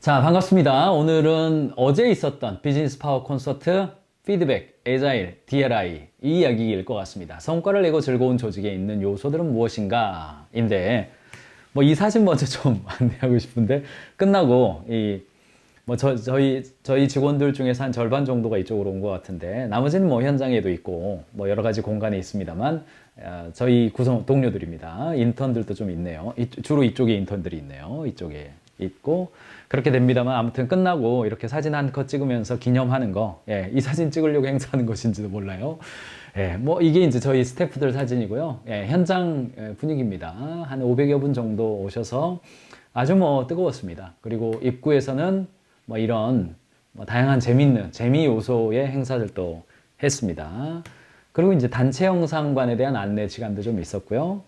자, 반갑습니다. 오늘은 어제 있었던 비즈니스 파워 콘서트 피드백, 에자일, DLI 이 이야기일 것 같습니다. 성과를 내고 즐거운 조직에 있는 요소들은 무엇인가? 인데 뭐 이 사진 먼저 좀 안내하고 싶은데 끝나고 이 뭐 저, 저희 저희 직원들 중에서 한 절반 정도가 이쪽으로 온 것 같은데 나머지는 뭐 현장에도 있고 뭐 여러 가지 공간에 있습니다만 어, 저희 구성 동료들입니다. 인턴들도 좀 있네요. 이- 주로 이쪽에 인턴들이 있네요. 이쪽에 있고 그렇게 됩니다만 아무튼 끝나고 이렇게 사진 한 컷 찍으면서 기념하는 거, 예, 이 사진 찍으려고 행사하는 것인지도 몰라요. 예, 뭐 이게 이제 저희 스태프들 사진이고요. 예, 현장 예, 분위기입니다. 한 500여 분 정도 오셔서 아주 뭐 뜨거웠습니다. 그리고 입구에서는 뭐 이런 뭐 다양한 재밌는 재미 요소의 행사들도 했습니다. 그리고 이제 단체 영상관에 대한 안내 시간도 좀 있었고요.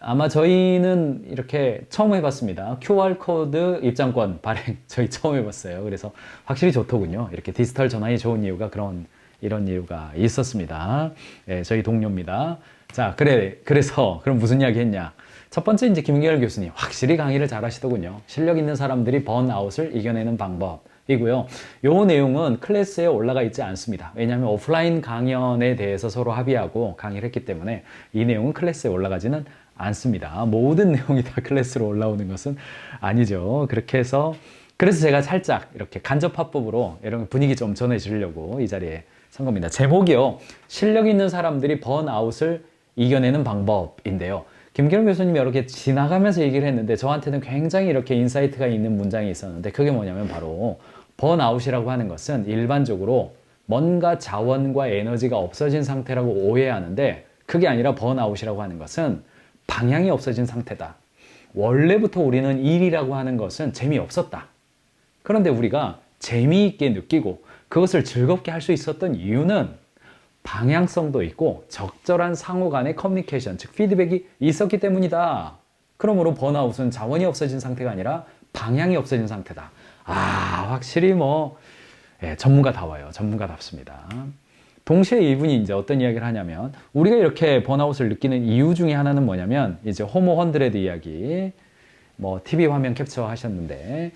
아마 저희는 이렇게 처음 해봤습니다. QR코드 입장권 발행 저희 처음 해봤어요. 그래서 확실히 좋더군요. 이렇게 디지털 전환이 좋은 이유가 그런 이런 이유가 있었습니다. 예, 저희 동료입니다. 자, 그래 그래서 그럼 무슨 이야기 했냐? 첫 번째 이제 김계열 교수님 확실히 강의를 잘 하시더군요. 실력 있는 사람들이 번아웃을 이겨내는 방법 이고요. 요 내용은 클래스에 올라가 있지 않습니다. 왜냐하면 오프라인 강연에 대해서 서로 합의하고 강의를 했기 때문에 이 내용은 클래스에 올라가지는 않습니다. 모든 내용이 다 클래스로 올라오는 것은 아니죠. 그렇게 해서 그래서 제가 살짝 이렇게 간접 화법으로 이런 분위기 좀 전해주려고 이 자리에 선 겁니다. 제목이요. 실력 있는 사람들이 번아웃을 이겨내는 방법인데요. 김기룡 교수님이 이렇게 지나가면서 얘기를 했는데 저한테는 굉장히 이렇게 인사이트가 있는 문장이 있었는데 그게 뭐냐면 바로 번아웃이라고 하는 것은 일반적으로 뭔가 자원과 에너지가 없어진 상태라고 오해하는데 그게 아니라 번아웃이라고 하는 것은 방향이 없어진 상태다. 원래부터 우리는 일이라고 하는 것은 재미없었다. 그런데 우리가 재미있게 느끼고 그것을 즐겁게 할 수 있었던 이유는 방향성도 있고 적절한 상호 간의 커뮤니케이션, 즉 피드백이 있었기 때문이다. 그러므로 번아웃은 자원이 없어진 상태가 아니라 방향이 없어진 상태다. 아, 확실히 뭐 예, 전문가다워요. 전문가답습니다. 동시에 이분이 이제 어떤 이야기를 하냐면 우리가 이렇게 번아웃을 느끼는 이유 중에 하나는 뭐냐면 이제 호모 헌드레드 이야기 뭐 TV 화면 캡처 하셨는데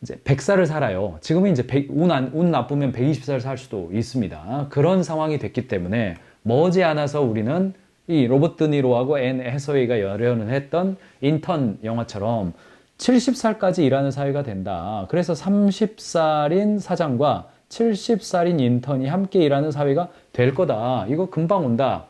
이제 100살을 살아요. 지금은 이제 100, 운, 안, 운 나쁘면 120살 살 수도 있습니다. 그런 상황이 됐기 때문에 머지않아서 우리는 이 로버트 드니로하고 앤 해서웨이가 열연을 했던 인턴 영화처럼 70살까지 일하는 사회가 된다. 그래서 30살인 사장과 70살인 인턴이 함께 일하는 사회가 될 거다. 이거 금방 온다.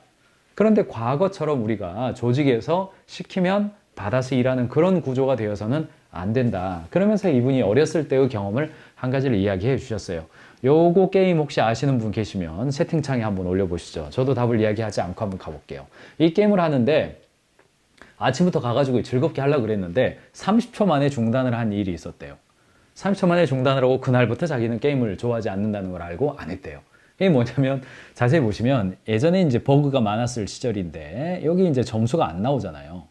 그런데 과거처럼 우리가 조직에서 시키면 받아서 일하는 그런 구조가 되어서는 안 된다. 그러면서 이분이 어렸을 때의 경험을 한 가지를 이야기해 주셨어요. 요거 게임 혹시 아시는 분 계시면 채팅창에 한번 올려보시죠. 저도 답을 이야기하지 않고 한번 가볼게요. 이 게임을 하는데 아침부터 가가지고 즐겁게 하려고 그랬는데 30초 만에 중단을 한 일이 있었대요. 30초 만에 중단을 하고 그날부터 자기는 게임을 좋아하지 않는다는 걸 알고 안 했대요. 이게 뭐냐면 자세히 보시면 예전에 이제 버그가 많았을 시절인데 여기 이제 점수가 안 나오잖아요.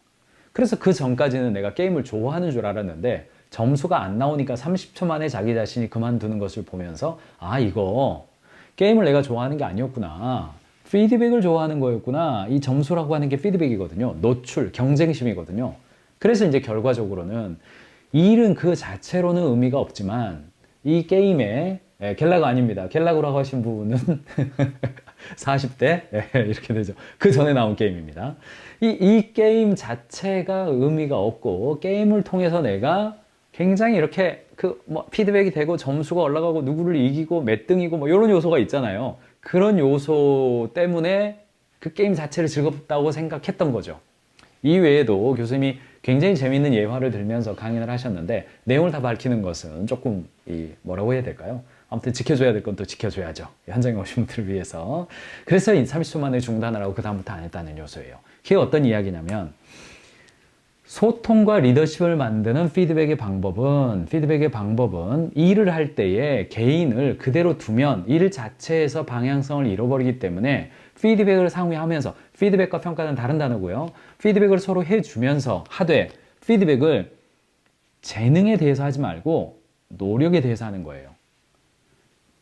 그래서 그 전까지는 내가 게임을 좋아하는 줄 알았는데 점수가 안 나오니까 30초 만에 자기 자신이 그만두는 것을 보면서 아 이거 게임을 내가 좋아하는 게 아니었구나. 피드백을 좋아하는 거였구나. 이 점수라고 하는 게 피드백이거든요. 노출, 경쟁심이거든요. 그래서 이제 결과적으로는 일은 그 자체로는 의미가 없지만 이 게임에 예, 갤라가 아닙니다. 갤라고라고 하신 분은 40대 예, 이렇게 되죠. 그 전에 나온 게임입니다. 이, 이 게임 자체가 의미가 없고 게임을 통해서 내가 굉장히 이렇게 그 뭐 피드백이 되고 점수가 올라가고 누구를 이기고 몇 등이고 뭐 이런 요소가 있잖아요. 그런 요소 때문에 그 게임 자체를 즐겁다고 생각했던 거죠. 이외에도 교수님이 굉장히 재미있는 예화를 들면서 강연을 하셨는데 내용을 다 밝히는 것은 조금 이 뭐라고 해야 될까요? 아무튼 지켜줘야 될 건 또 지켜줘야죠. 현장에 오신 분들을 위해서. 그래서 30초 만에 중단을 하고 그 다음부터 안 했다는 요소예요. 그게 어떤 이야기냐면 소통과 리더십을 만드는 피드백의 방법은 피드백의 방법은 일을 할 때에 개인을 그대로 두면 일 자체에서 방향성을 잃어버리기 때문에 피드백을 상회하면서 피드백과 평가는 다른 단어고요. 피드백을 서로 해주면서 하되 피드백을 재능에 대해서 하지 말고 노력에 대해서 하는 거예요.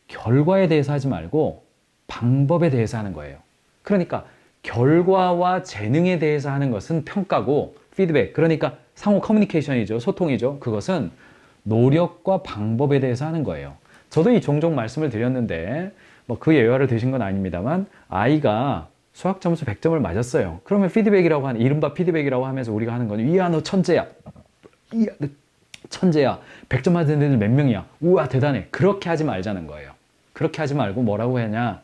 결과에 대해서 하지 말고 방법에 대해서 하는 거예요. 그러니까 결과와 재능에 대해서 하는 것은 평가고 피드백 그러니까 상호 커뮤니케이션이죠 소통이죠 그것은 노력과 방법에 대해서 하는 거예요. 저도 이 종종 말씀을 드렸는데 뭐 그 예화를 드신 건 아닙니다만 아이가 수학 점수 100점을 맞았어요. 그러면 피드백이라고 하는 이른바 피드백이라고 하면서 우리가 하는 건 이야 너 천재야. 이야 너 천재야. 100점 맞은 애들 몇 명이야. 우와 대단해. 그렇게 하지 말자는 거예요. 그렇게 하지 말고 뭐라고 하냐.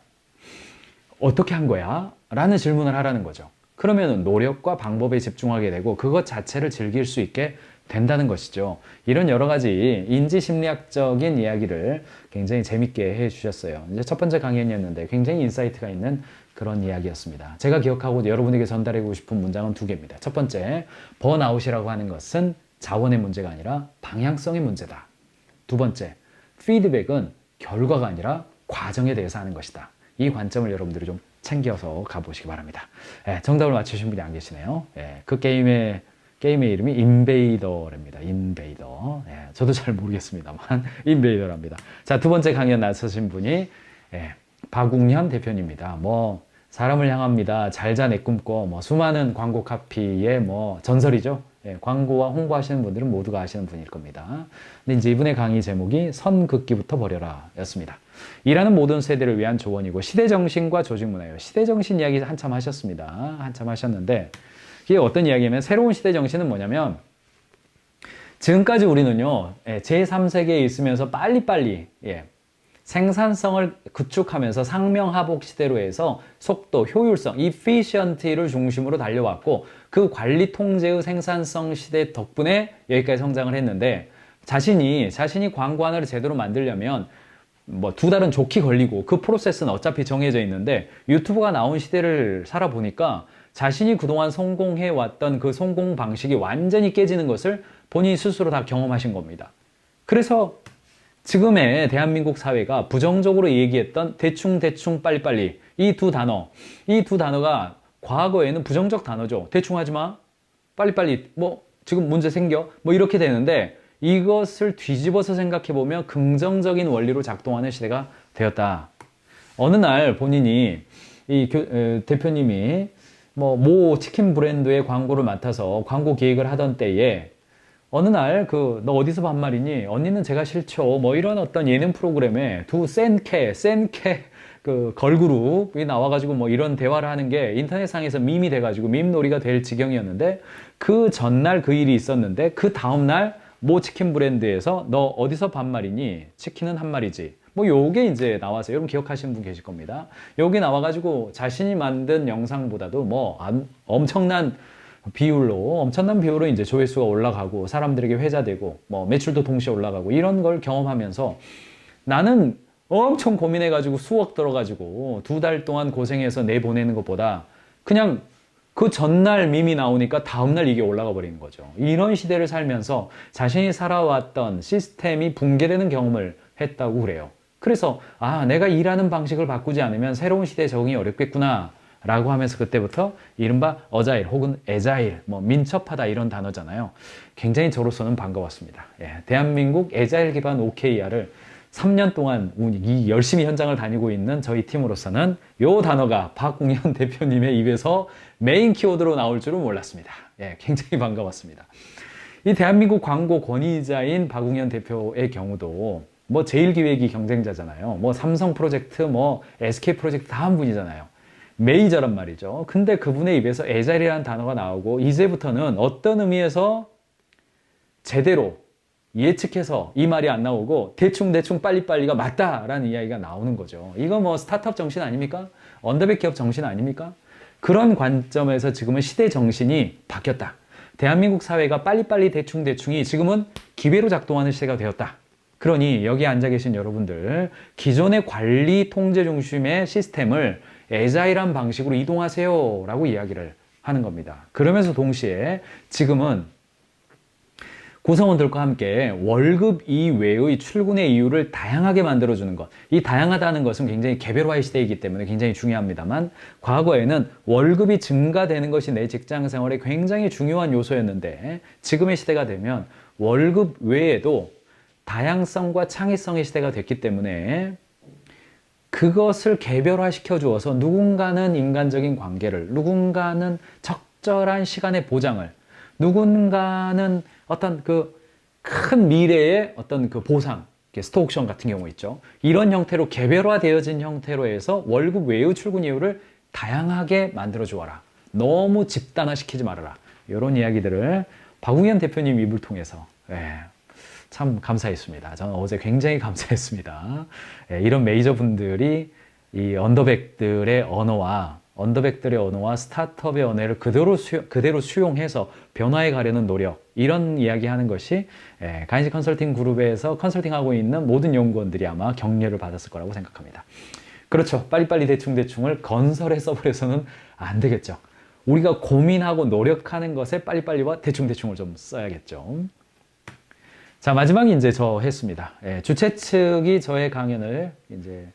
어떻게 한 거야? 라는 질문을 하라는 거죠. 그러면 노력과 방법에 집중하게 되고 그것 자체를 즐길 수 있게 된다는 것이죠. 이런 여러 가지 인지 심리학적인 이야기를 굉장히 재밌게 해 주셨어요. 이제 첫 번째 강연이었는데 굉장히 인사이트가 있는 그런 이야기였습니다. 제가 기억하고 여러분에게 전달하고 싶은 문장은 두 개입니다. 첫 번째, 번아웃이라고 하는 것은 자원의 문제가 아니라 방향성의 문제다. 두 번째, 피드백은 결과가 아니라 과정에 대해서 하는 것이다. 이 관점을 여러분들이 좀 챙겨서 가보시기 바랍니다. 예, 정답을 맞추신 분이 안 계시네요. 예, 그 게임의 게임의 이름이 인베이더랍니다. 인베이더. 예, 저도 잘 모르겠습니다만 인베이더랍니다. 자, 두 번째 강연 나서신 분이 예, 박웅현 대표님입니다. 뭐 사람을 향합니다. 잘 자 내 꿈꿔. 뭐 수많은 광고 카피의 뭐 전설이죠. 예, 광고와 홍보하시는 분들은 모두가 아시는 분일 겁니다. 근데 이제 이분의 강의 제목이 선긋기부터 버려라 였습니다. 일하는 모든 세대를 위한 조언이고 시대정신과 조직문화예요. 시대정신 이야기 한참 하셨습니다. 한참 하셨는데 이게 어떤 이야기냐면 새로운 시대정신은 뭐냐면 지금까지 우리는요 예, 제3세계에 있으면서 빨리빨리 예, 생산성을 구축하면서 상명하복 시대로 해서 속도, 효율성, efficiency를 중심으로 달려왔고 그 관리 통제의 생산성 시대 덕분에 여기까지 성장을 했는데 자신이 자신이 광고 하나를 제대로 만들려면 뭐 두 달은 좋게 걸리고 그 프로세스는 어차피 정해져 있는데 유튜브가 나온 시대를 살아보니까 자신이 그동안 성공해 왔던 그 성공 방식이 완전히 깨지는 것을 본인 스스로 다 경험하신 겁니다. 그래서 지금의 대한민국 사회가 부정적으로 얘기했던 대충 대충 빨리빨리 이 두 단어 이 두 단어가 과거에는 부정적 단어죠 대충 하지 마 빨리빨리 뭐 지금 문제 생겨 뭐 이렇게 되는데 이것을 뒤집어서 생각해 보면 긍정적인 원리로 작동하는 시대가 되었다 어느 날 본인이 이 교- 에, 대표님이 뭐 모 치킨 브랜드의 광고를 맡아서 광고 기획을 하던 때에 어느 날 그 너 어디서 반말이니? 언니는 제가 싫죠. 뭐 이런 어떤 예능 프로그램에 두 센캐, 센캐 그 걸그룹이 나와가지고 뭐 이런 대화를 하는 게 인터넷상에서 밈이 돼가지고 밈놀이가 될 지경이었는데 그 전날 그 일이 있었는데 그 다음날 모 치킨 브랜드에서 너 어디서 반말이니? 치킨은 한 마리지. 뭐 요게 이제 나와서 여러분 기억하시는 분 계실 겁니다. 요게 나와가지고 자신이 만든 영상보다도 뭐 안- 엄청난 비율로 엄청난 비율로 이제 조회수가 올라가고 사람들에게 회자되고 뭐 매출도 동시에 올라가고 이런 걸 경험하면서 나는 엄청 고민해가지고 수억 들어가지고 두 달 동안 고생해서 내보내는 것보다 그냥 그 전날 밈이 나오니까 다음날 이게 올라가 버리는 거죠. 이런 시대를 살면서 자신이 살아왔던 시스템이 붕괴되는 경험을 했다고 그래요. 그래서 아 내가 일하는 방식을 바꾸지 않으면 새로운 시대에 적응이 어렵겠구나 라고 하면서 그때부터 이른바 어자일 혹은 에자일 뭐 민첩하다 이런 단어잖아요. 굉장히 저로서는 반가웠습니다. 예, 대한민국 에자일 기반 OKR을 3년 동안 이 열심히 현장을 다니고 있는 저희 팀으로서는 요 단어가 박웅현 대표님의 입에서 메인 키워드로 나올 줄은 몰랐습니다. 예, 굉장히 반가웠습니다. 이 대한민국 광고 권위자인 박웅현 대표의 경우도 뭐 제일기획이 경쟁자잖아요. 뭐 삼성 프로젝트, 뭐 SK 프로젝트 다 한 분이잖아요. 메이저란 말이죠. 근데 그분의 입에서 에자일이라는 단어가 나오고 이제부터는 어떤 의미에서 제대로 예측해서 이 말이 안 나오고 대충대충 빨리빨리가 맞다라는 이야기가 나오는 거죠. 이거 뭐 스타트업 정신 아닙니까? 언더백 기업 정신 아닙니까? 그런 관점에서 지금은 시대 정신이 바뀌었다. 대한민국 사회가 빨리빨리 대충대충이 지금은 기회로 작동하는 시대가 되었다. 그러니 여기 앉아 계신 여러분들 기존의 관리 통제 중심의 시스템을 에자일한 방식으로 이동하세요 라고 이야기를 하는 겁니다. 그러면서 동시에 지금은 구성원들과 함께 월급 이외의 출근의 이유를 다양하게 만들어주는 것. 이 다양하다는 것은 굉장히 개별화의 시대이기 때문에 굉장히 중요합니다만, 과거에는 월급이 증가되는 것이 내 직장 생활에 굉장히 중요한 요소였는데, 지금의 시대가 되면 월급 외에도 다양성과 창의성의 시대가 됐기 때문에, 그것을 개별화시켜 주어서 누군가는 인간적인 관계를, 누군가는 적절한 시간의 보장을, 누군가는 어떤 그 큰 미래의 어떤 그 보상, 스톡옵션 같은 경우 있죠. 이런 형태로 개별화되어진 형태로 해서 월급 외유 출근 이유를 다양하게 만들어 주어라. 너무 집단화시키지 말아라. 이런 이야기들을 박웅현 대표님 입을 통해서 예, 참 감사했습니다. 저는 어제 굉장히 감사했습니다. 예, 이런 메이저 분들이 이 언더백들의 언어와 언더백들의 언어와 스타트업의 언어를 그대로, 수용, 그대로 수용해서 변화해 가려는 노력 이런 이야기 하는 것이 예, 가인지 컨설팅 그룹에서 컨설팅하고 있는 모든 연구원들이 아마 격려를 받았을 거라고 생각합니다. 그렇죠. 빨리빨리 대충대충을 건설에 써버려서는 안 되겠죠. 우리가 고민하고 노력하는 것에 빨리빨리와 대충대충을 좀 써야겠죠. 자, 마지막이 이제 저 했습니다. 예, 주최 측이 저의 강연을 이제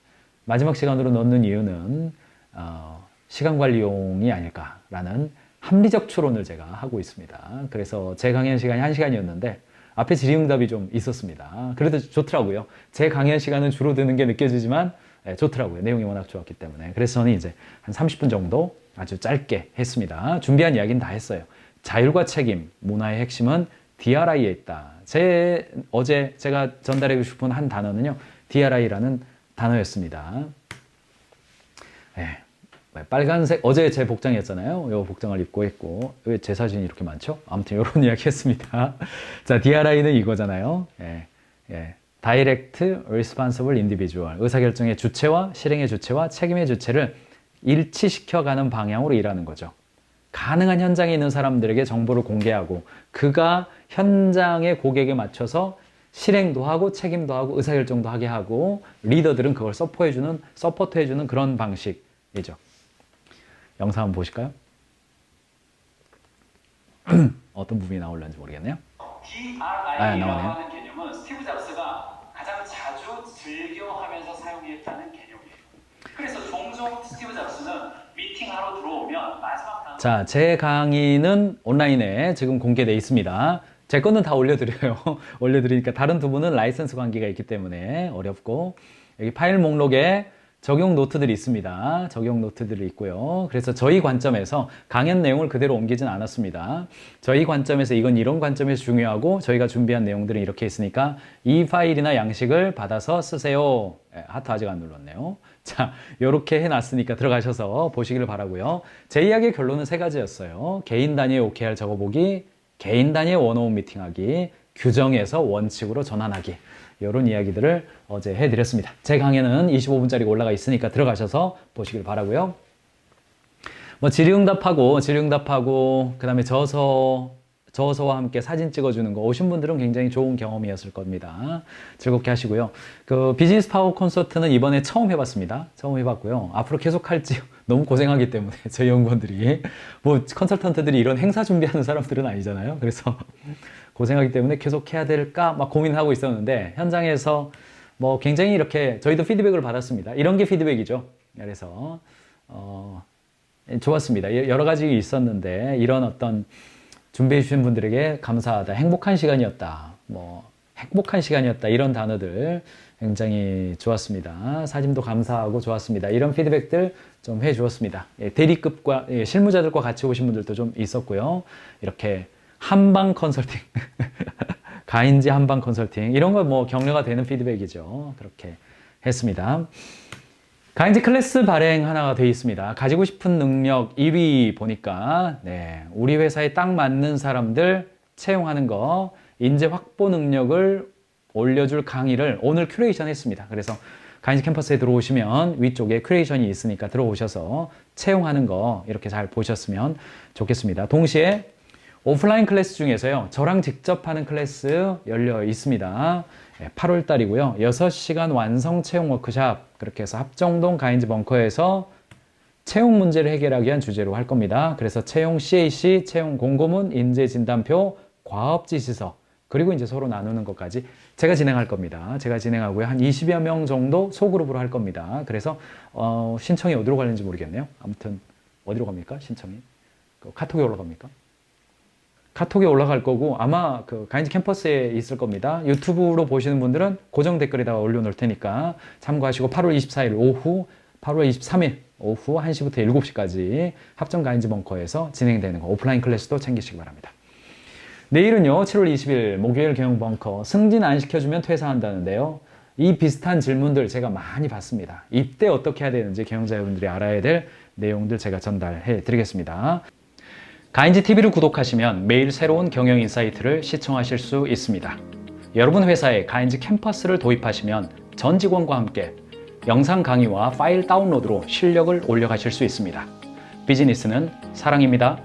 마지막 시간으로 넣는 이유는, 어, 시간 관리용이 아닐까라는 합리적 추론을 제가 하고 있습니다. 그래서 제 강연 시간이 한 시간이었는데, 앞에 질의응답이 좀 있었습니다. 그래도 좋더라고요. 제 강연 시간은 줄어드는 게 느껴지지만, 예, 좋더라고요. 내용이 워낙 좋았기 때문에. 그래서 저는 이제 한 30분 정도 아주 짧게 했습니다. 준비한 이야기는 다 했어요. 자율과 책임, 문화의 핵심은 DRI에 있다. 제 어제 제가 전달하고 싶은 한 단어는요, DRI라는 단어였습니다. 예, 빨간색 어제 제 복장이었잖아요. 이 복장을 입고 있고 왜 제 사진이 이렇게 많죠? 아무튼 이런 이야기했습니다. 자, DRI는 이거잖아요. 예, 예. Direct Responsible Individual 의사결정의 주체와 실행의 주체와 책임의 주체를 일치시켜가는 방향으로 일하는 거죠. 가능한 현장에 있는 사람들에게 정보를 공개하고 그가 현장의 고객에 맞춰서 실행도 하고 책임도 하고 의사결정도 하게 하고 리더들은 그걸 서포해주는 서포트해주는 그런 방식이죠. 영상 한번 보실까요? 어떤 부분이 나올는지 모르겠네요. 아, 나오네요. DRI라는 개념은 스티브 잡스가 가장 자주 즐겨하면서 사용했다는 개념이에요. 그래서 종종 스티브 잡스는 미팅하러 들어오면 마지막 자, 제 강의는 온라인에 지금 공개되어 있습니다. 제 거는 다 올려드려요. 올려드리니까 다른 두 분은 라이선스 관계가 있기 때문에 어렵고 여기 파일 목록에 적용 노트들이 있습니다. 적용 노트들이 있고요. 그래서 저희 관점에서 강연 내용을 그대로 옮기진 않았습니다. 저희 관점에서 이건 이런 관점에서 중요하고 저희가 준비한 내용들은 이렇게 있으니까 이 파일이나 양식을 받아서 쓰세요. 예, 하트 아직 안 눌렀네요. 자, 이렇게 해놨으니까 들어가셔서 보시기를 바라고요. 제 이야기의 결론은 세 가지였어요. 개인 단위의 OKR 적어보기, 개인 단위의 원어원 미팅하기, 규정에서 원칙으로 전환하기. 이런 이야기들을 어제 해드렸습니다. 제 강의는 25분짜리가 올라가 있으니까 들어가셔서 보시길 바라고요. 뭐 질의응답하고 질의응답하고 그다음에 저서 저서와 함께 사진 찍어주는 거 오신 분들은 굉장히 좋은 경험이었을 겁니다. 즐겁게 하시고요. 그 비즈니스 파워 콘서트는 이번에 처음 해봤습니다. 처음 해봤고요. 앞으로 계속 할지 너무 고생하기 때문에 저희 연구원들이 뭐 컨설턴트들이 이런 행사 준비하는 사람들은 아니잖아요. 그래서 고생하기 때문에 계속 해야 될까 막 고민하고 있었는데 현장에서 뭐 굉장히 이렇게 저희도 피드백을 받았습니다. 이런 게 피드백이죠. 그래서 어, 좋았습니다. 여러 가지 있었는데 이런 어떤 준비해 주신 분들에게 감사하다. 행복한 시간이었다. 뭐 행복한 시간이었다. 이런 단어들 굉장히 좋았습니다. 사진도 감사하고 좋았습니다. 이런 피드백들 좀 해 주었습니다. 예, 대리급과 예, 실무자들과 같이 오신 분들도 좀 있었고요. 이렇게 한방 컨설팅, 가인지 한방 컨설팅 이런 거뭐 격려가 되는 피드백이죠. 그렇게 했습니다. 가인지 클래스 발행 하나가 되어 있습니다. 가지고 싶은 능력 1위 보니까 네, 우리 회사에 딱 맞는 사람들 채용하는 거 인재 확보 능력을 올려줄 강의를 오늘 큐레이션 했습니다. 그래서 가인지 캠퍼스에 들어오시면 위쪽에 큐레이션이 있으니까 들어오셔서 채용하는 거 이렇게 잘 보셨으면 좋겠습니다. 동시에 오프라인 클래스 중에서요, 저랑 직접 하는 클래스 열려 있습니다. 8월 달이고요. 6시간 완성 채용 워크샵. 그렇게 해서 합정동 가인즈 벙커에서 채용 문제를 해결하기 위한 주제로 할 겁니다. 그래서 채용 CAC, 채용 공고문, 인재 진단표, 과업 지 시서, 그리고 이제 서로 나누는 것까지 제가 진행할 겁니다. 제가 진행하고요. 한 20여 명 정도 소그룹으로 할 겁니다. 그래서 어, 신청이 어디로 가는지 모르겠네요. 아무튼 어디로 갑니까? 신청이? 그 카톡에 올라갑니까? 카톡에 올라갈 거고 아마 그 가인지 캠퍼스에 있을 겁니다. 유튜브로 보시는 분들은 고정 댓글에다가 올려놓을 테니까 참고하시고 8월 24일 오후 8월 23일 오후 1시부터 7시까지 합정 가인지 벙커에서 진행되는 거 오프라인 클래스도 챙기시기 바랍니다. 내일은요, 7월 20일 목요일 경영 벙커 승진 안 시켜주면 퇴사한다는데요. 이 비슷한 질문들 제가 많이 받습니다. 이때 어떻게 해야 되는지 경영자 여러분들이 알아야 될 내용들 제가 전달해 드리겠습니다. 가인지 TV를 구독하시면 매일 새로운 경영 인사이트를 시청하실 수 있습니다. 여러분 회사에 가인지 캠퍼스를 도입하시면 전 직원과 함께 영상 강의와 파일 다운로드로 실력을 올려가실 수 있습니다. 비즈니스는 사랑입니다.